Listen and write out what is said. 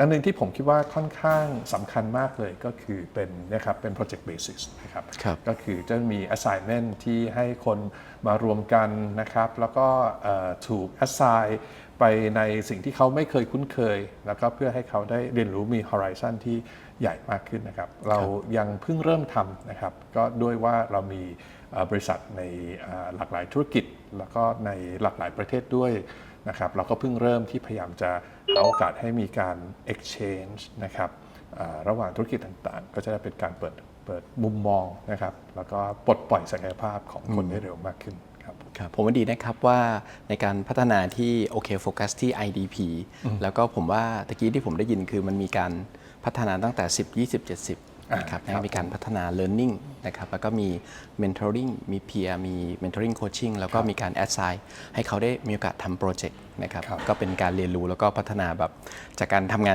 อันหนึงที่ผมคิดว่าค่อนข้างสำคัญมากเลยก็คือเป็นนะครับเป็น project basis นะครับครับก็คือจะมี assignment ที่ให้คนมารวมกันนะครับ แล้วก็เอ่อถูก assign ไปในสิ่งที่เขาไม่เคยคุ้นเคย แล้วก็เพื่อให้เขาได้เรียนรู้มี horizon ที่ใหญ่มากขึ้นนะครับ เรายังเพิ่งเริ่มทำนะครับ ก็ด้วยว่าเรามีเอ่อบริษัทในเอ่อหลากหลายธุรกิจ แล้วก็ในหลากหลายประเทศด้วย นะครับเราก็เพิ่งเริ่มที่พยายามจะหาโอกาสให้มีการ exchange นะครับเอ่อระหว่างธุรกิจต่างๆ ก็จะได้เป็นการเปิดเปิดมุมมองนะครับ แล้วก็ปลดปล่อยศักยภาพของคนได้เร็วมากขึ้นครับครับผมว่าดีนะครับว่าในการพัฒนาที่โอเคโฟกัสที่ IDP แล้วก็ผมว่าตะกี้ที่ผมได้ยินคือมันมีการพัฒนาตั้งแต่ 10 20 70 นะครับอ่าครับมีการพัฒนา learning นะครับแล้วก็มี mentoring มี peer มี mentoring coaching แล้วก็มีการ assign ให้เขาได้มีโอกาสทำโปรเจกต์นะครับครับก็เป็นการเรียนรู้แล้วก็พัฒนาแบบจากการทำงาน